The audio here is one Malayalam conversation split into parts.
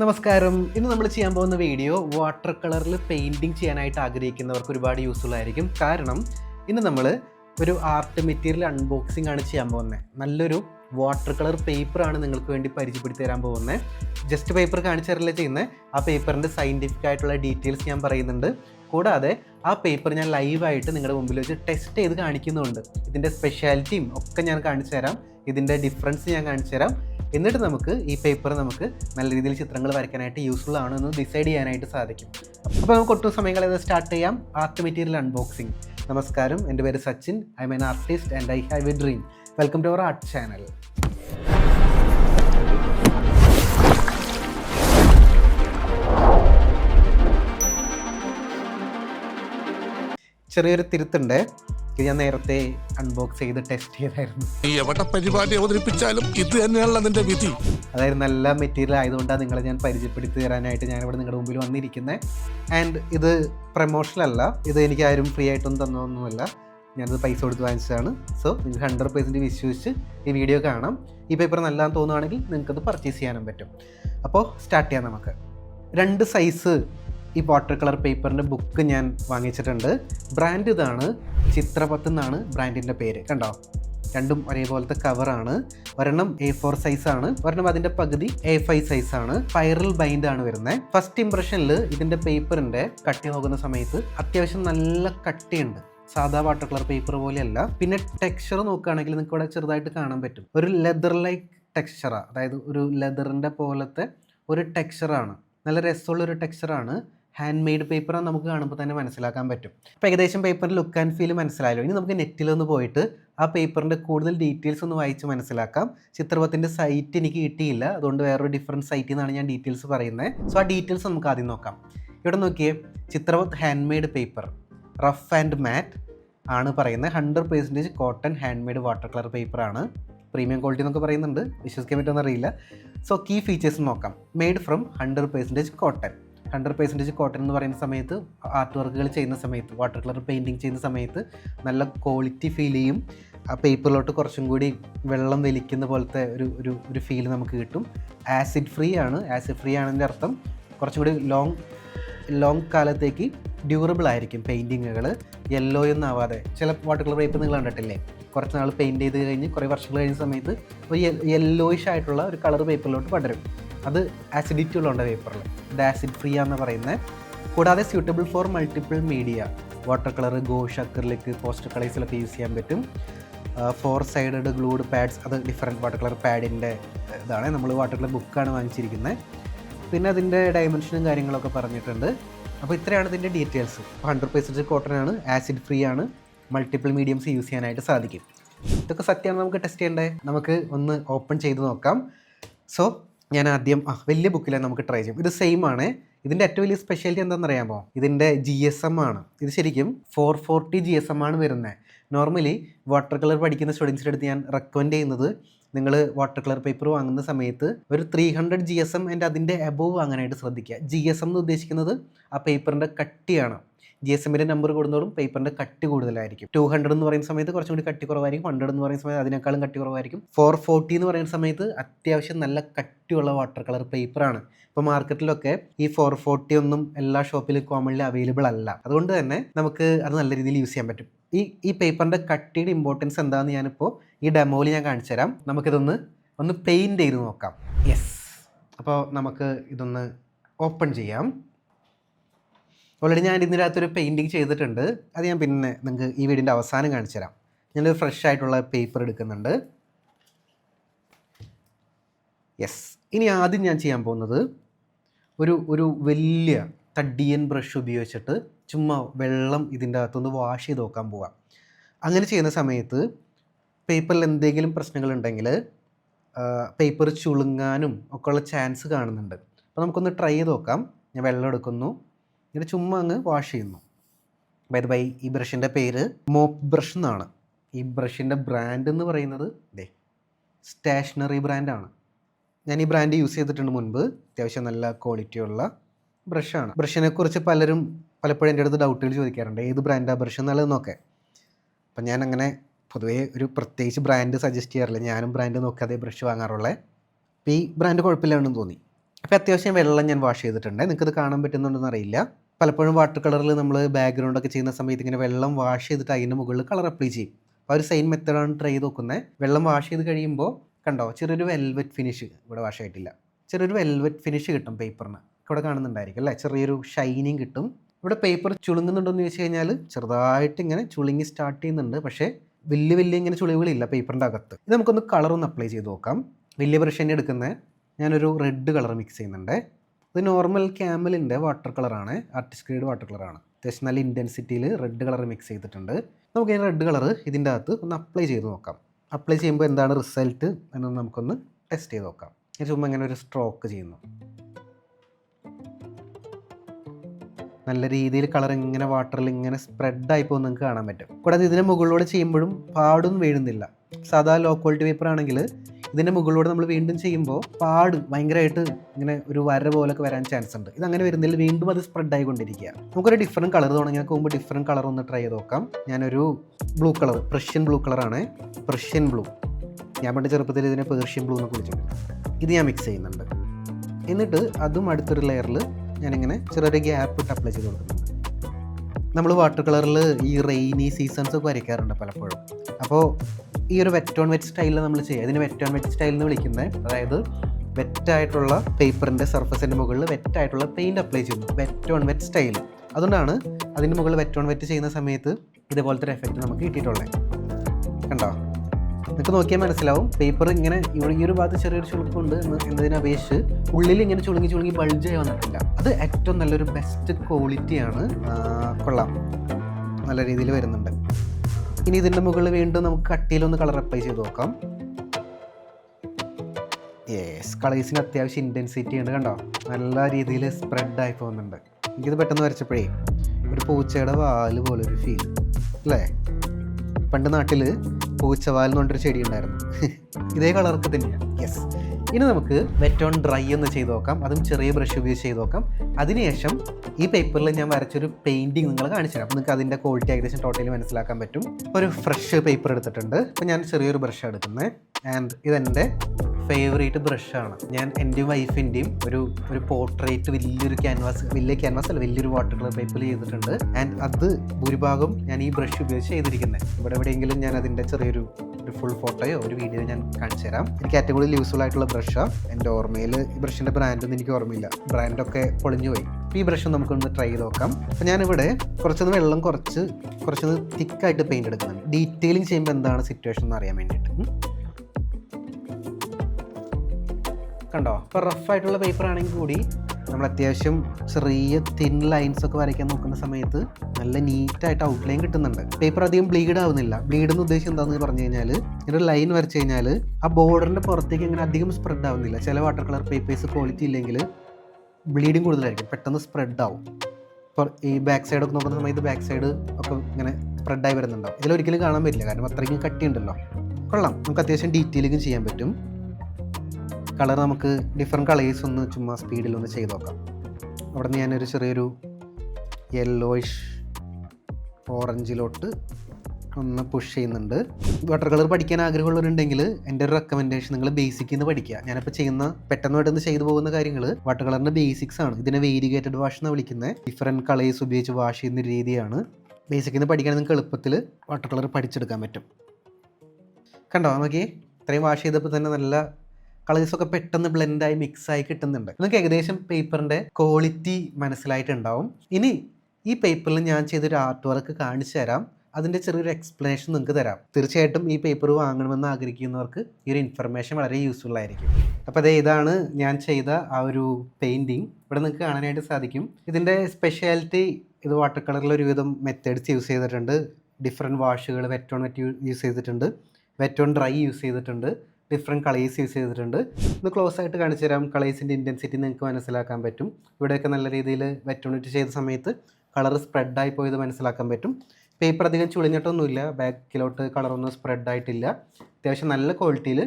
നമസ്കാരം. ഇന്ന് നമ്മൾ ചെയ്യാൻ പോകുന്ന വീഡിയോ വാട്ടർ കളറിൽ പെയിന്റിങ് ചെയ്യാനായിട്ട് ആഗ്രഹിക്കുന്നവർക്ക് ഒരുപാട് യൂസ്ഫുൾ ആയിരിക്കും. കാരണം ഇന്ന് നമ്മൾ ഒരു ആർട്ട് മെറ്റീരിയൽ അൺബോക്സിംഗ് ആണ് ചെയ്യാൻ പോകുന്നത്. നല്ലൊരു വാട്ടർ കളർ പേപ്പറാണ് നിങ്ങൾക്ക് വേണ്ടി പരിചയപ്പെടുത്തി തരാൻ പോകുന്നത്. ജസ്റ്റ് പേപ്പർ കാണിച്ചു തരല്ലേ ചെയ്യുന്നത്? ആ പേപ്പറിന്റെ സയന്റിഫിക് ആയിട്ടുള്ള ഡീറ്റെയിൽസ് ഞാൻ പറയുന്നുണ്ട്. കൂടാതെ ആ പേപ്പർ ഞാൻ ലൈവായിട്ട് നിങ്ങളുടെ മുമ്പിൽ വെച്ച് ടെസ്റ്റ് ചെയ്ത് കാണിക്കുന്നുണ്ട് ഇതിന്റെ സ്പെഷ്യാലിറ്റിയും ഒക്കെ ഞാൻ കാണിച്ചു തരാം ഇതിന്റെ ഡിഫറൻസ് ഞാൻ കാണിച്ചു തരാം എന്നിട്ട് നമുക്ക് ഈ പേപ്പർ നമുക്ക് നല്ല രീതിയിൽ ചിത്രങ്ങൾ വരയ്ക്കാനായിട്ട് യൂസ്ഫുൾ ആണോ എന്ന് ഡിസൈഡ് ചെയ്യാനായിട്ട് സാധിക്കും. അപ്പോൾ നമുക്ക് ഒട്ടും സമയം സ്റ്റാർട്ട് ചെയ്യാം. ആർട്ട് മെറ്റീരിയൽ അൺബോക്സിംഗ് നമസ്കാരം. എന്റെ പേര് Sachin. I'm an artist and I have a dream welcome to our art channel ചെറിയൊരു തിരുത്തുണ്ട്. ഇത് ഞാൻ നേരത്തെ അൺബോക്സ് ചെയ്ത് ടെസ്റ്റ് ചെയ്തായിരുന്നു. എവിടെ പരിപാടി അവതരിപ്പിച്ചാലും ഇത് തന്നെയാണല്ലോ അതിന്റെ വിധി. അതായത് നല്ല മെറ്റീരിയൽ ആയതുകൊണ്ടാണ് നിങ്ങളെ ഞാൻ പരിചയപ്പെടുത്തി തരാനായിട്ട് ഞാനിവിടെ നിങ്ങളുടെ മുമ്പിൽ വന്നിരിക്കുന്നത് ആൻഡ് ഇത് പ്രൊമോഷണൽ അല്ല. ഇത് എനിക്ക് ആരും ഫ്രീ ആയിട്ടൊന്നും തന്നതൊന്നുമല്ല. ഞാനത് പൈസ കൊടുത്ത് വാങ്ങിച്ചതാണ്. സോ നിങ്ങൾക്ക് ഹൺഡ്രഡ് പെർസെന്റ് വിശ്വസിച്ച് ഈ വീഡിയോ കാണാം. ഈ പേപ്പർ നല്ലതാണെന്ന് തോന്നുകയാണെങ്കിൽ നിങ്ങൾക്കത് പർച്ചേസ് ചെയ്യാനും പറ്റും. അപ്പോൾ സ്റ്റാർട്ട് ചെയ്യാം നമുക്ക്. രണ്ട് സൈസ് ഈ വാട്ടർ കളർ പേപ്പറിന്റെ ബുക്ക് ഞാൻ വാങ്ങിച്ചിട്ടുണ്ട്. ബ്രാൻഡ് ഇതാണ്. ചിത്രപത്ത് എന്നാണ് ബ്രാൻഡിന്റെ പേര്. കണ്ടോ? രണ്ടും ഒരേപോലത്തെ കവറാണ് ഒരെണ്ണം എ ഫോർ സൈസ് ആണ്. ഒരെണ്ണം അതിന്റെ പകുതി എ ഫൈവ് സൈസ് ആണ്. സ്പൈറൽ ബൈൻഡ് ആണ് വരുന്നത് ഫസ്റ്റ് ഇംപ്രഷനിൽ ഇതിന്റെ പേപ്പറിന്റെ കട്ടി നോക്കുന്ന സമയത്ത് അത്യാവശ്യം നല്ല കട്ടിയുണ്ട്. സാധാ വാട്ടർ കളർ പേപ്പർ പോലെയല്ല. പിന്നെ ടെക്സ്ചർ നോക്കുകയാണെങ്കിൽ നിങ്ങൾക്ക് ഇവിടെ ചെറുതായിട്ട് കാണാൻ പറ്റും. ഒരു ലെതർ ലൈക്ക് ടെക്സ്ചറാണ് അതായത് ഒരു ലെതറിന്റെ പോലത്തെ ഒരു ടെക്സ്ചറാണ് നല്ല രസമുള്ള ഒരു ടെക്സ്ചറാണ് ഹാൻഡ് മെയ്ഡ് പേപ്പർ നമുക്ക് കാണുമ്പോൾ തന്നെ മനസ്സിലാക്കാൻ പറ്റും. അപ്പോൾ ഏകദേശം പേപ്പറിന്റെ ലുക്ക് ആൻഡ് ഫീൽ മനസ്സിലായല്ലോ. ഇനി നമുക്ക് നെറ്റിൽ ഒന്ന് പോയിട്ട് ആ പേപ്പറിന്റെ കൂടുതൽ ഡീറ്റെയിൽസ് ഒന്ന് വായിച്ച് മനസ്സിലാക്കാം. ചിത്രപത്തിന്റെ സൈറ്റ് എനിക്ക് കിട്ടിയില്ല. അതുകൊണ്ട് വേറൊരു ഡിഫറന്റ് സൈറ്റിൽ നിന്നാണ് ഞാൻ ഡീറ്റെയിൽസ് പറയുന്നത് സോ ആ ഡീറ്റെയിൽസ് നമുക്ക് ആദ്യം നോക്കാം. ഇവിടെ നോക്കിയേ ചിത്രപത്ത് handmade paper rough and matte ആണ് പറയുന്നത്. Hundred percentage cotton handmade water colour paper ആണ്. പ്രീമിയം ക്വാളിറ്റി എന്നൊക്കെ പറയുന്നുണ്ട്. വിശ്വസിക്കാൻ പറ്റുമെന്ന് അറിയില്ല സോ കീ ഫീച്ചേഴ്സ് നോക്കാം. Made from hundred percentage cotton hundred percentage cotton എന്ന് പറയുന്ന സമയത്ത് ആർട്ട് വർക്കുകൾ ചെയ്യുന്ന സമയത്ത് വാട്ടർ കളർ പെയിന്റിങ് ചെയ്യുന്ന സമയത്ത് നല്ല ക്വാളിറ്റി ഫീൽ ചെയ്യും. ആ പേപ്പറിലോട്ട് കുറച്ചും കൂടി വെള്ളം വലിക്കുന്ന പോലത്തെ ഒരു ഒരു ഒരു ഫീൽ നമുക്ക് കിട്ടും. ആസിഡ് ഫ്രീ ആണ്. ആസിഡ് ഫ്രീ ആണെന്റെ അർത്ഥം കുറച്ചും കൂടി ലോങ് ലോങ് കാലത്തേക്ക് ഡ്യൂറബിൾ ആയിരിക്കും പെയിന്റിങ്ങുകൾ യെല്ലോ ഒന്നാവാതെ ചില വാട്ടർ കളർ പേപ്പർ നിങ്ങൾ കണ്ടിട്ടില്ലേ? കുറച്ച് നാൾ പെയിന്റ് ചെയ്ത് കഴിഞ്ഞ് കുറേ വർഷങ്ങൾ കഴിഞ്ഞ സമയത്ത് ഒരു യെല്ലോയിഷ് ആയിട്ടുള്ള ഒരു കളർ പേപ്പറിലോട്ട് പടരും. അത് ആസിഡിറ്റി ഉള്ളതുകൊണ്ട് പേപ്പറിൽ ഇത് ആസിഡ് ഫ്രീ ആണെന്ന് പറയുന്നത് കൂടാതെ suitable for multiple media water colour gouache acrylic poster കളേഴ്സിലൊക്കെ use ചെയ്യാൻ പറ്റും. ഫോർ സൈഡഡ് ഗ്ലൂഡ് പാഡ്സ് അത് ഡിഫറെന്റ് വാട്ടർ കളർ പാഡിന്റെ ഇതാണ്. നമ്മൾ വാട്ടർ കളർ ബുക്കാണ് വാങ്ങിച്ചിരിക്കുന്നത് പിന്നെ അതിന്റെ ഡയമെൻഷനും കാര്യങ്ങളൊക്കെ പറഞ്ഞിട്ടുണ്ട്. അപ്പോൾ ഇത്രയാണ് ഇതിന്റെ ഡീറ്റെയിൽസ് ഹൺഡ്രഡ് പെർസെന്റേജ് കോട്ടൺ ആണ് ആസിഡ് ഫ്രീ ആണ്. മൾട്ടിപ്പിൾ മീഡിയംസ് യൂസ് ചെയ്യാനായിട്ട് സാധിക്കും. ഇതൊക്കെ സത്യമാണ് നമുക്ക് ടെസ്റ്റ് ചെയ്യേണ്ടത് നമുക്ക് ഒന്ന് ഓപ്പൺ ചെയ്ത് നോക്കാം. സോ ഞാൻ ആദ്യം ആ വലിയ ബുക്കിലാണ് നമുക്ക് ട്രൈ ചെയ്യും. ഇത് സെയിം ആണ്. ഇതിന്റെ ഏറ്റവും വലിയ സ്പെഷ്യാലിറ്റി എന്താണെന്ന് അറിയാമോ ഇതിന്റെ ജി എസ് എം ആണ്. ഇത് ശരിക്കും four forty G S M ആണ് വരുന്നത് നോർമലി വാട്ടർ കളർ പഠിക്കുന്ന സ്റ്റുഡൻസിന്റെ അടുത്ത് ഞാൻ റെക്കമെൻഡ് ചെയ്യുന്നത് നിങ്ങൾ വാട്ടർ കളർ പേപ്പർ വാങ്ങുന്ന സമയത്ത് ഒരു three hundred G S M and അതിന്റെ എബോവ് വാങ്ങാനായിട്ട് ശ്രദ്ധിക്കുക. ജി എസ് എം എന്ന് ഉദ്ദേശിക്കുന്നത് ആ പേപ്പറിന്റെ കട്ടിയാണ്. ജി എസ് എമ്മിന്റെ നമ്പർ കൂടുന്നതോടും പേപ്പറിന്റെ കട്ടി കൂടുതലായിരിക്കും. ടു ഹൺഡ്രഡ് എന്ന് പറയുന്ന സമയത്ത് കുറച്ചും കൂടി കട്ടി കുറവായിരിക്കും. ഹൺഡ്രഡ് എന്ന് പറയുന്ന സമയത്ത് അതിനേക്കാളും കട്ടി കുറവായിരിക്കും. ഫോർ ഫോർട്ടി എന്ന് പറയുന്ന സമയത്ത് അത്യാവശ്യം നല്ല കട്ടിയുള്ള വാട്ടർ കളർ പേപ്പറാണ് ഇപ്പോൾ മാർക്കറ്റിലൊക്കെ ഈ ഫോർ ഫോർട്ടി ഒന്നും എല്ലാ ഷോപ്പിലും കോമൺലി അവൈലബിൾ അല്ല. അതുകൊണ്ട് തന്നെ നമുക്ക് അത് നല്ല രീതിയിൽ യൂസ് ചെയ്യാൻ പറ്റും. ഈ ഈ പേപ്പറിന്റെ കട്ടിയുടെ ഇമ്പോർട്ടൻസ് എന്താണെന്ന് ഞാനിപ്പോൾ ഈ ഡെമോയിൽ ഞാൻ കാണിച്ചു തരാം. നമുക്കിതൊന്ന് ഒന്ന് പെയിന്റ് ചെയ്ത് നോക്കാം. യെസ് അപ്പോൾ നമുക്ക് ഇതൊന്ന് ഓപ്പൺ ചെയ്യാം. ഓൾറെഡി ഞാൻ ഇതിനകത്തൊരു പെയിന്റിങ് ചെയ്തിട്ടുണ്ട്. അത് ഞാൻ പിന്നെ നിങ്ങൾക്ക് ഈ വീടിന്റെ അവസാനം കാണിച്ചു തരാം. ഞാനൊരു ഫ്രഷ് ആയിട്ടുള്ള പേപ്പർ എടുക്കുന്നുണ്ട്. യെസ് ഇനി ആദ്യം ഞാൻ ചെയ്യാൻ പോകുന്നത് ഒരു ഒരു വലിയ തടിയൻ ബ്രഷ് ഉപയോഗിച്ചിട്ട് ചുമ്മാ വെള്ളം ഇതിന്റെ അകത്തുനിന്ന് വാഷ് ചെയ്ത് നോക്കാൻ പോവാം. അങ്ങനെ ചെയ്യുന്ന സമയത്ത് പേപ്പറിൽ എന്തെങ്കിലും പ്രശ്നങ്ങളുണ്ടെങ്കിൽ പേപ്പർ ചുളുങ്ങാനും ഒക്കെയുള്ള ചാൻസ് കാണുന്നുണ്ട്. അപ്പോൾ നമുക്കൊന്ന് ട്രൈ ചെയ്ത് നോക്കാം. ഞാൻ വെള്ളം എടുക്കുന്നു. എന്നിട്ട് ചുമ്മാ അങ്ങ് വാഷ് ചെയ്യുന്നു. ബൈ ബൈ ഈ ബ്രഷിന്റെ പേര് മോപ്പ് ബ്രഷ് എന്നാണ്. ഈ ബ്രഷിന്റെ ബ്രാൻഡ് എന്ന് പറയുന്നത് ദേ സ്റ്റേഷനറി ബ്രാൻഡാണ് ഞാൻ ഈ ബ്രാൻഡ് യൂസ് ചെയ്തിട്ടുണ്ട് മുൻപ്. അത്യാവശ്യം നല്ല ക്വാളിറ്റിയുള്ള ബ്രഷാണ് ബ്രഷിനെ കുറിച്ച് പലരും പലപ്പോഴും എന്റെ അടുത്ത് ഡൗട്ടുകൾ ചോദിക്കാറുണ്ട്. ഏത് ബ്രാൻഡാണ് ബ്രഷ് എന്നുള്ളതെന്നൊക്കെ അപ്പം ഞാൻ അങ്ങനെ പൊതുവേ ഒരു പ്രത്യേകിച്ച് ബ്രാൻഡ് സജസ്റ്റ് ചെയ്യാറില്ല. ഞാനും ബ്രാൻഡ് നോക്കാതെ ബ്രഷ് വാങ്ങാറുള്ളത് അപ്പോൾ ഈ ബ്രാൻഡ് കുഴപ്പമില്ലാണെന്ന് തോന്നി. അപ്പോൾ അത്യാവശ്യം വെള്ളം ഞാൻ വാഷ് ചെയ്തിട്ടുണ്ട്. നിങ്ങൾക്കത് കാണാൻ പറ്റുന്നുണ്ടെന്ന് അറിയില്ല. പലപ്പോഴും വാട്ടർ കളറിൽ നമ്മൾ ബാക്ക്ഗ്രൗണ്ട് ഒക്കെ ചെയ്യുന്ന സമയത്ത് ഇങ്ങനെ വെള്ളം വാഷ് ചെയ്തിട്ട് അതിന്റെ മുകളിൽ കളർ അപ്ലൈ ചെയ്യും. അപ്പോൾ ഒരു സെയിം മെത്തേഡാണ് ട്രൈ ചെയ്ത് നോക്കുന്നത് വെള്ളം വാഷ് ചെയ്ത് കഴിയുമ്പോൾ കണ്ടോ ചെറിയൊരു വെൽവെറ്റ് ഫിനിഷ് ഇവിടെ വാഷ് ആയിട്ടില്ല. ചെറിയൊരു വെൽവെറ്റ് ഫിനിഷ് കിട്ടും പേപ്പറിന് ഇവിടെ കാണുന്നുണ്ടായിരിക്കും അല്ലേ? ചെറിയൊരു ഷൈനിങ് കിട്ടും. ഇവിടെ പേപ്പർ ചുളുങ്ങുന്നുണ്ടോ എന്ന് ചോദിച്ചു കഴിഞ്ഞാൽ ചെറുതായിട്ട് ഇങ്ങനെ ചുളുങ്ങി സ്റ്റാർട്ട് ചെയ്യുന്നുണ്ട്. പക്ഷേ വലിയ വലിയ ഇങ്ങനെ ചുളിവുകളില്ല പേപ്പറിന്റെ അകത്ത്. ഇത് നമുക്കൊന്ന് കളർ ഒന്ന് അപ്ലൈ ചെയ്ത് നോക്കാം. വലിയ ബ്രഷ് തന്നെ എടുക്കുന്നത് ഞാനൊരു റെഡ് കളർ മിക്സ് ചെയ്യുന്നുണ്ട്. ഇത് നോർമൽ ക്യാമലിന്റെ വാട്ടർ കളറാണ് ആർട്ടിസ്റ്റ് ഗ്രേഡ് വാട്ടർ കളറാണ് അത്യാവശ്യം നല്ല ഇന്റൻസിറ്റിയിൽ റെഡ് കളർ മിക്സ് ചെയ്തിട്ടുണ്ട്. നമുക്ക് ഈ റെഡ് കളർ ഇതിന്റെ അകത്ത് ഒന്ന് അപ്ലൈ ചെയ്ത് നോക്കാം. അപ്ലൈ ചെയ്യുമ്പോൾ എന്താണ് റിസൾട്ട് എന്ന് നമുക്കൊന്ന് ടെസ്റ്റ് ചെയ്ത് നോക്കാം. ചുമ്മാ ഇങ്ങനെ ഒരു സ്ട്രോക്ക് ചെയ്യുന്നു. നല്ല രീതിയിൽ കളർ ഇങ്ങനെ വാട്ടറിൽ ഇങ്ങനെ സ്പ്രെഡായി പോകുന്ന നിങ്ങൾക്ക് കാണാൻ പറ്റും. കൂടാതെ ഇതിന് മുകളിലൂടെ ചെയ്യുമ്പോഴും പാടും വീഴുന്നില്ല. സാധാ ലോ ക്വാളിറ്റി പേപ്പർ ആണെങ്കിൽ ഇതിന്റെ മുകളിലൂടെ നമ്മൾ വീണ്ടും ചെയ്യുമ്പോൾ പാട്. ഭയങ്കരമായിട്ട് ഇങ്ങനെ ഒരു വര പോലൊക്കെ വരാൻ ചാൻസ് ഉണ്ട്. ഇത് അങ്ങനെ വരുന്നതിൽ വീണ്ടും അത് സ്പ്രെഡ് ആയിക്കൊണ്ടിരിക്കുക. നമുക്കൊരു ഡിഫറെന്റ് കളർ തുടങ്ങി മുമ്പ് ഡിഫറെന്റ് കളർ ഒന്ന് ട്രൈ ചെയ്ത് നോക്കാം. ഞാനൊരു ബ്ലൂ കളർ പ്രഷ്യൻ ബ്ലൂ കളറാണ് പ്രഷ്യൻ ബ്ലൂ ഞാൻ പണ്ട് ചെറുപ്പത്തിൽ ഇതിനെ പേർഷ്യൻ ബ്ലൂ എന്നൊക്കെ വിളിച്ചിട്ടുണ്ട് ഇത് ഞാൻ മിക്സ് ചെയ്യുന്നുണ്ട്. എന്നിട്ട് അതും അടുത്തൊരു ലെയറിൽ ഞാനിങ്ങനെ ചെറിയൊരു ഗ്യാപ്പ് ഇട്ട് അപ്ലൈ ചെയ്ത് കൊടുക്കുന്നുണ്ട്. നമ്മൾ വാട്ടർ കളറിൽ ഈ റെയിനി സീസൺസ് ഒക്കെ വരയ്ക്കാറുണ്ട് പലപ്പോഴും. അപ്പോൾ ഈ ഒരു വെറ്റ് ഓൺ വെറ്റ് സ്റ്റൈലിൽ നമ്മൾ ചെയ്യുക. ഇതിന് വെറ്റ് ഓൺ വെറ്റ് സ്റ്റൈൽ എന്ന് വിളിക്കുന്നത് അതായത് വെറ്റായിട്ടുള്ള പേപ്പറിന്റെ സർഫസിന്റെ മുകളിൽ വെറ്റായിട്ടുള്ള പെയിന്റ് അപ്ലൈ ചെയ്യുന്നു. വെറ്റ് ഓൺ വെറ്റ് സ്റ്റൈൽ അതുകൊണ്ടാണ് അതിന്റെ മുകളിൽ വെറ്റ് ഓൺ വെറ്റ് ചെയ്യുന്ന സമയത്ത് ഇതേപോലത്തെ ഒരു എഫക്റ്റ് നമുക്ക് കിട്ടിയിട്ടുള്ളത് കണ്ടോ? നിങ്ങൾക്ക് നോക്കിയാൽ മനസ്സിലാവും. പേപ്പർ ഇങ്ങനെ ഈ ഒരു ഭാഗത്ത് ചെറിയൊരു ചുളുക്കുണ്ട് എന്ന് എന്നതിനെ അപേക്ഷിച്ച് ഉള്ളിൽ ഇങ്ങനെ ചുളുങ്ങി ചുളുങ്ങി ബൾജായി വന്നിട്ടില്ല. അത് ഏറ്റവും നല്ലൊരു ബെസ്റ്റ് ക്വാളിറ്റിയാണ് കൊള്ളാം. നല്ല രീതിയിൽ വരുന്നുണ്ട്. ഇനി ഇതിന്റെ മുകളിൽ വീണ്ടും നമുക്ക് കട്ടിയിലൊന്ന് കളർ അപ്ലൈ ചെയ്ത് നോക്കാം. യെസ് കളേഴ്സിന് അത്യാവശ്യം ഇന്റൻസിറ്റി ഉണ്ട് കണ്ടോ? നല്ല രീതിയിൽ സ്പ്രെഡായി പോകുന്നുണ്ട്. എനിക്കിത് പെട്ടെന്ന് വരച്ചപ്പോഴേ ഒരു പൂച്ചയുടെ വാൽ പോലെ ഒരു ഫീൽ അല്ലേ? പണ്ട് നാട്ടിൽ പൂച്ചവാൽ എന്ന് പറഞ്ഞൊരു ചെടി ഉണ്ടായിരുന്നു. ഇതേ കളർക്ക് തന്നെയാണ്. യെസ് ഇനി നമുക്ക് വെറ്റ് ഓൺ ഡ്രൈ ഒന്ന് ചെയ്ത് നോക്കാം. അതും ചെറിയ ബ്രഷ് ഉപയോഗിച്ച് ചെയ്ത് നോക്കാം. അതിനുശേഷം ഈ പേപ്പറിൽ ഞാൻ വരച്ചൊരു പെയിന്റിങ് നിങ്ങൾ കാണിച്ചു തരാം. നിങ്ങൾക്ക് അതിന്റെ ക്വാളിറ്റി ഏകദേശം ടോട്ടലി മനസ്സിലാക്കാൻ പറ്റും. ഒരു ഫ്രഷ് പേപ്പർ എടുത്തിട്ടുണ്ട്. അപ്പോൾ ഞാൻ ചെറിയൊരു ബ്രഷ് എടുക്കുന്നത്. ആൻഡ് ഇതെന്റെ ഫേവറേറ്റ് ബ്രഷാണ് ഞാൻ എന്റെ വൈഫിന്റെയും ഒരു ഒരു പോർട്രേറ്റ് വലിയൊരു ക്യാൻവാസ് വലിയ ക്യാൻവാസ് അല്ല വലിയൊരു വാട്ടർ കളർ പേപ്പറിൽ ചെയ്തിട്ടുണ്ട്. ആൻഡ് അത് ഭൂരിഭാഗം ഞാൻ ഈ ബ്രഷ് ഉപയോഗിച്ച് ചെയ്തിരിക്കുന്നത് ഇവിടെ എവിടെയെങ്കിലും ഞാൻ അതിന്റെ ചെറിയൊരു ഒരു ഫുൾ ഫോട്ടോയോ ഒരു വീഡിയോ ഞാൻ കാണിച്ചു തരാം. എനിക്ക് ഏറ്റവും കൂടുതൽ യൂസ്ഫുൾ ആയിട്ടുള്ള ബ്രഷാണ് എന്റെ ഓർമ്മയിൽ ഈ ബ്രഷിന്റെ ബ്രാൻഡൊന്നും എനിക്ക് ഓർമ്മയില്ല. ബ്രാൻഡൊക്കെ പൊളിഞ്ഞു പോയി. അപ്പോൾ ഈ ബ്രഷ് നമുക്കൊന്ന് ട്രൈ ചെയ്ത് നോക്കാം. അപ്പോൾ ഞാനിവിടെ കുറച്ചൊന്ന് വെള്ളം കുറച്ച് കുറച്ചൊന്ന് തിക്കായിട്ട് പെയിന്റ് എടുക്കുന്നത് ഡീറ്റെയിലിംഗ് ചെയ്യുമ്പോൾ എന്താണ് സിറ്റുവേഷൻ എന്ന് അറിയാൻ വേണ്ടിയിട്ട്. കണ്ടോ? കണ്ടോ റഫ് ആയിട്ടുള്ള പേപ്പർ ആണെങ്കിൽ കൂടി നമ്മൾ അത്യാവശ്യം ചെറിയ തിൻ ലൈൻസ് ഒക്കെ വരയ്ക്കാൻ നോക്കുന്ന സമയത്ത് നല്ല നീറ്റായിട്ട് ഔട്ട്ലൈൻ കിട്ടുന്നുണ്ട്. പേപ്പർ അധികം ബ്ലീഡ് ആവുന്നില്ല. ബ്ലീഡ് എന്ന് ഉദ്ദേശം എന്താണെന്ന് പറഞ്ഞു കഴിഞ്ഞാൽ ഒരു ലൈൻ വരച്ചു കഴിഞ്ഞാൽ ആ ബോർഡറിന്റെ പുറത്തേക്ക് ഇങ്ങനെ അധികം സ്പ്രെഡ് ആവുന്നില്ല. ചില വാട്ടർ കളർ പേപ്പേഴ്സ് ക്വാളിറ്റി ഇല്ലെങ്കിൽ ബ്ലീഡിങ് കൂടുതലായിരിക്കും. പെട്ടെന്ന് സ്പ്രെഡ് ആവും. ഇപ്പോൾ ഈ ബാക്ക് സൈഡ് ഒക്കെ നോക്കുന്ന സമയത്ത് ബാക്ക് സൈഡ് ഒക്കെ ഇങ്ങനെ സ്പ്രെഡായി വരുന്നുണ്ടാവും. ഇതിലൊരിക്കലും കാണാൻ പറ്റില്ല. കാരണം അത്രയ്ക്കും കട്ടിയുണ്ടല്ലോ. കൊള്ളാം. നമുക്ക് അത്യാവശ്യം ഡീറ്റെയിലിങ്ങും ചെയ്യാൻ പറ്റും. കളർ നമുക്ക് ഡിഫറെന്റ് കളേഴ്സ് ഒന്ന് ചുമ്മാ സ്പീഡിൽ ഒന്ന് ചെയ്ത് നോക്കാം. അവിടെ നിന്ന് ഞാനൊരു ചെറിയൊരു യെല്ലോയിഷ് ഓറഞ്ചിലോട്ട് ഒന്ന് പുഷ് ചെയ്യുന്നുണ്ട്. വാട്ടർ കളർ പഠിക്കാൻ ആഗ്രഹമുള്ളവരുണ്ടെങ്കിൽ എന്റെ ഒരു റെക്കമെൻഡേഷൻ നിങ്ങൾ ബേസിക്കിൽ നിന്ന് പഠിക്കുക. ഞാനിപ്പോൾ ചെയ്യുന്ന പെട്ടെന്ന് പെട്ടെന്ന് ചെയ്തു പോകുന്ന കാര്യങ്ങൾ വാട്ടർ കളറിന്റെ ബേസിക്സ് ആണ്. ഇതിനെ വേരിഗേറ്റഡ് വാഷ് എന്ന് വിളിക്കുന്നത് ഡിഫറെന്റ് കളേഴ്സ് ഉപയോഗിച്ച് വാഷ് ചെയ്യുന്ന രീതിയാണ്. ബേസിക്കിൽ നിന്ന് പഠിക്കാൻ നിങ്ങൾക്ക് എളുപ്പത്തിൽ വാട്ടർ കളർ പഠിച്ചെടുക്കാൻ പറ്റും. കണ്ടോ? നോക്കി ഇത്രയും വാഷ് ചെയ്തപ്പോൾ തന്നെ നല്ല കളേഴ്സൊക്കെ പെട്ടെന്ന് ബ്ലെൻഡായി മിക്സായി കിട്ടുന്നുണ്ട്. നിങ്ങൾക്ക് ഏകദേശം പേപ്പറിന്റെ ക്വാളിറ്റി മനസ്സിലായിട്ടുണ്ടാവും. ഇനി ഈ പേപ്പറിൽ ഞാൻ ചെയ്തൊരു ആർട്ട് വർക്ക് കാണിച്ചു തരാം. അതിന്റെ ചെറിയൊരു എക്സ്പ്ലനേഷൻ നിങ്ങൾക്ക് തരാം. തീർച്ചയായിട്ടും ഈ പേപ്പർ വാങ്ങണമെന്ന് ആഗ്രഹിക്കുന്നവർക്ക് ഈ ഒരു ഇൻഫർമേഷൻ വളരെ യൂസ്ഫുൾ ആയിരിക്കും. അപ്പോൾ അതേ ഇതാണ് ഞാൻ ചെയ്ത ആ ഒരു പെയിന്റിങ് ഇവിടെ നിങ്ങൾക്ക് കാണാനായിട്ട് സാധിക്കും. ഇതിന്റെ സ്പെഷ്യാലിറ്റി ഇത് വാട്ടർ കളറിൽ ഒരുവിധം മെത്തേഡ്സ് യൂസ് ചെയ്തിട്ടുണ്ട്. ഡിഫറെന്റ് വാഷുകൾ വെറ്റോൺ വെറ്റ് യൂസ് ചെയ്തിട്ടുണ്ട്. വെറ്റോൺ ഡ്രൈ യൂസ് ചെയ്തിട്ടുണ്ട്. ഡിഫറെന്റ് കളേഴ്സ് യൂസ് ചെയ്തിട്ടുണ്ട്. ഇത് ക്ലോസ് ആയിട്ട് കാണിച്ചു തരാം. കളേഴ്സിന്റെ ഇന്റൻസിറ്റി നിങ്ങൾക്ക് മനസ്സിലാക്കാൻ പറ്റും. ഇവിടെയൊക്കെ നല്ല രീതിയിൽ വെറ്റോണിറ്റ് ചെയ്ത സമയത്ത് കളർ സ്പ്രെഡായി പോയത് മനസ്സിലാക്കാൻ പറ്റും. പേപ്പർ അധികം ചുളിഞ്ഞിട്ടൊന്നുമില്ല. ബാക്കിലോട്ട് കളറൊന്നും സ്പ്രെഡ് ആയിട്ടില്ല. അത്യാവശ്യം നല്ല ക്വാളിറ്റിയിൽ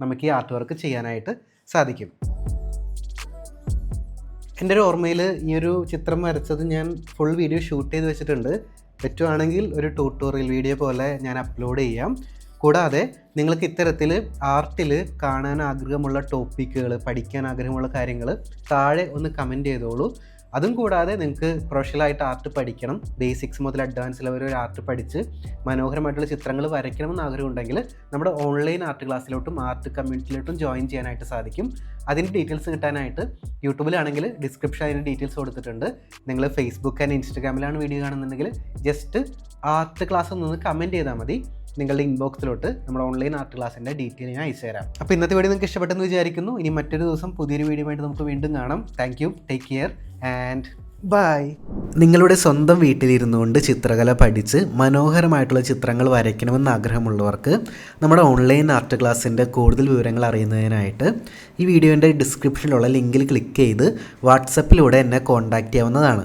നമുക്ക് ഈ ആർട്ട് വർക്ക് ചെയ്യാനായിട്ട് സാധിക്കും. എന്റെ ഒരു ഓർമ്മയിൽ ഈ ഒരു ചിത്രം വരച്ചത് ഞാൻ ഫുൾ വീഡിയോ ഷൂട്ട് ചെയ്ത് വെച്ചിട്ടുണ്ട്. പറ്റുവാണെങ്കിൽ ഒരു ട്യൂട്ടോറിയൽ വീഡിയോ പോലെ ഞാൻ അപ്ലോഡ് ചെയ്യാം. കൂടാതെ നിങ്ങൾക്ക് ഇത്തരത്തിൽ ആർട്ടിൽ കാണാൻ ആഗ്രഹമുള്ള ടോപ്പിക്കുകൾ പഠിക്കാൻ ആഗ്രഹമുള്ള കാര്യങ്ങൾ താഴെ ഒന്ന് കമന്റ് ചെയ്തോളൂ. അതും കൂടാതെ നിങ്ങൾക്ക് പ്രൊഫഷണലായിട്ട് ആർട്ട് പഠിക്കണം. ബേസിക്സ് മുതൽ അഡ്വാൻസ് ലെവൽ വരെ ആർട്ട് പഠിച്ച് മനോഹരമായിട്ടുള്ള ചിത്രങ്ങൾ വരയ്ക്കണമെന്ന് ആഗ്രഹമുണ്ടെങ്കിൽ നമ്മുടെ ഓൺലൈൻ ആർട്ട് ക്ലാസ്സിലോട്ടും ആർട്ട് കമ്മ്യൂണിറ്റിയിലോട്ടും ജോയിൻ ചെയ്യാനായിട്ട് സാധിക്കും. അതിന്റെ ഡീറ്റെയിൽസ് കിട്ടാനായിട്ട് യൂട്യൂബിലാണെങ്കിൽ ഡിസ്ക്രിപ്ഷൻ അതിന്റെ ഡീറ്റെയിൽസ് കൊടുത്തിട്ടുണ്ട്. നിങ്ങൾ ഫേസ്ബുക്ക് ആൻഡ് ഇൻസ്റ്റഗ്രാമിലാണ് വീഡിയോ കാണുന്നുണ്ടെങ്കിൽ ജസ്റ്റ് ആർട്ട് ക്ലാസ് ഒന്ന് കമന്റ് ചെയ്താൽ മതി. നിങ്ങളുടെ ഇൻബോക്സിലോട്ട് നമ്മുടെ ഓൺലൈൻ ആർട്ട് ക്ലാസ്സിന്റെ ഡീറ്റെയിൽ ഞാൻ അയച്ചു തരാം. അപ്പോൾ ഇന്നത്തെ വീഡിയോ നിങ്ങൾക്ക് ഇഷ്ടപ്പെട്ടെന്ന് വിചാരിക്കുന്നു. ഇനി മറ്റൊരു ദിവസം പുതിയൊരു വീഡിയോ ആയിട്ട് നമുക്ക് വീണ്ടും കാണാം. Thank you take care and bye നിങ്ങളുടെ സ്വന്തം വീട്ടിലിരുന്നുകൊണ്ട് ചിത്രകല പഠിച്ച് മനോഹരമായിട്ടുള്ള ചിത്രങ്ങൾ വരയ്ക്കണമെന്ന് ആഗ്രഹമുള്ളവർക്ക് നമ്മുടെ ഓൺലൈൻ ആർട്ട് ക്ലാസ്സിന്റെ കൂടുതൽ വിവരങ്ങൾ അറിയുന്നതിനായിട്ട് ഈ വീഡിയോന്റെ ഡിസ്ക്രിപ്ഷനിലുള്ള ലിങ്കിൽ ക്ലിക്ക് ചെയ്ത് വാട്സപ്പിലൂടെ എന്നെ കോൺടാക്റ്റ് ചെയ്യാവുന്നതാണ്.